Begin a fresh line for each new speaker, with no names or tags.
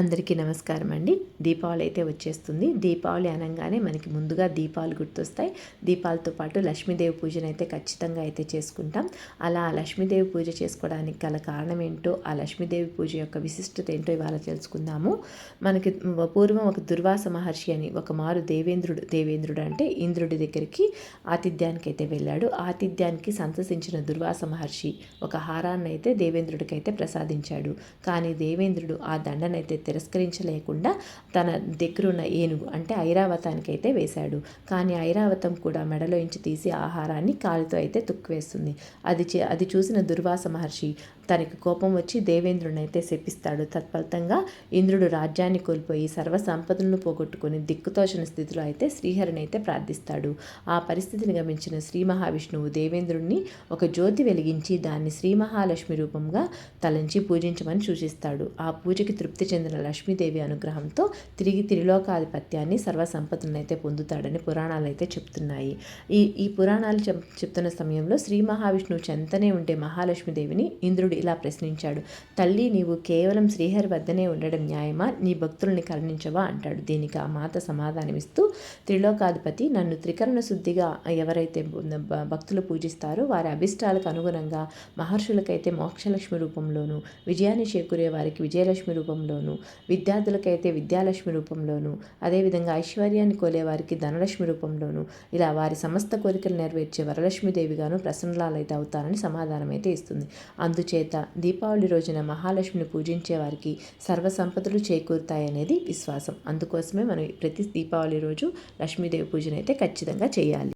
అందరికీ నమస్కారం అండి. దీపావళి అయితే వచ్చేస్తుంది. దీపావళి అనగానే మనకి ముందుగా దీపాలు గుర్తొస్తాయి. దీపాలతో పాటు లక్ష్మీదేవి పూజను అయితే ఖచ్చితంగా అయితే చేసుకుంటాం. అలా లక్ష్మీదేవి పూజ చేసుకోవడానికి గల కారణం ఏంటో ఆ లక్ష్మీదేవి పూజ యొక్క విశిష్టత ఏంటో ఇవాళ తెలుసుకుందాము. మనకి పూర్వం ఒక దుర్వాస మహర్షి అని ఒక మారు దేవేంద్రుడు దేవేంద్రుడు అంటే ఇంద్రుడి దగ్గరికి ఆతిథ్యానికి అయితే వెళ్ళాడు. ఆతిథ్యానికి సంతసించిన దుర్వాస మహర్షి ఒక హారాన్ని అయితే దేవేంద్రుడికి అయితే ప్రసాదించాడు. కానీ దేవేంద్రుడు ఆ దండనైతే తిరస్కరించలేకుండా తన దగ్గరున్న ఏనుగు అంటే ఐరావతానికి అయితే వేశాడు. కానీ ఐరావతం కూడా మెడలో ఇంచి తీసి ఆహారాన్ని కాలితో అయితే తుక్కువేస్తుంది. అది అది చూసిన దుర్వాస మహర్షి తనకి కోపం వచ్చి దేవేంద్రుని అయితే శపిస్తాడు. తత్ఫలితంగా ఇంద్రుడు రాజ్యాన్ని కోల్పోయి సర్వ సంపదలను పోగొట్టుకుని దిక్కుతోచిన స్థితిలో అయితే శ్రీహరిని అయితే ప్రార్థిస్తాడు. ఆ పరిస్థితిని గమనించిన శ్రీ మహావిష్ణువు దేవేంద్రుణ్ణి ఒక జ్యోతి వెలిగించి దాన్ని శ్రీ మహాలక్ష్మి రూపంగా తలంచి పూజించమని సూచిస్తాడు. ఆ పూజకి తృప్తి చెందిన లక్ష్మీదేవి అనుగ్రహంతో తిరిగి త్రిలోకాధిపత్యాన్ని సర్వ అయితే పొందుతాడని పురాణాలు అయితే చెప్తున్నాయి. ఈ ఈ పురాణాలు చెప్తున్న సమయంలో శ్రీ మహావిష్ణువు చెంతనే ఉండే మహాలక్ష్మీదేవిని ఇంద్రుడు ఇంద్రుడు ఇలా ప్రశ్నించాడు. తల్లి నీవు కేవలం శ్రీహరి వద్దనే ఉండడం న్యాయమా? నీ భక్తుల్ని కరుణించవా? అంటాడు. దీనికి ఆ మాత సమాధానమిస్తూ త్రిలోకాధిపతి నన్ను త్రికరణ శుద్ధిగా ఎవరైతే భక్తులు పూజిస్తారో వారి అభిష్టాలకు అనుగుణంగా మహర్షులకైతే మోక్షలక్ష్మి రూపంలోను విజయాన్ని చేకూరే వారికి విజయలక్ష్మి రూపంలోను విద్యార్థులకైతే విద్యాలక్ష్మి రూపంలోను అదేవిధంగా ఐశ్వర్యాన్ని కోలే వారికి ధనలక్ష్మి రూపంలోను ఇలా వారి సమస్త కోరికలు నెరవేర్చే వరలక్ష్మీదేవిగాను ప్రసన్నలాలైతే అవుతారని సమాధానం అయితే ఇస్తుంది. అందుచేత దీపావళి రోజున మహాలక్ష్మిని పూజించే వారికి సర్వ సంపదలు చేకూరుతాయనేది విశ్వాసం. అందుకోసమే మనం ప్రతి దీపావళి రోజు లక్ష్మీదేవి పూజనైతే ఖచ్చితంగా చేయాలి.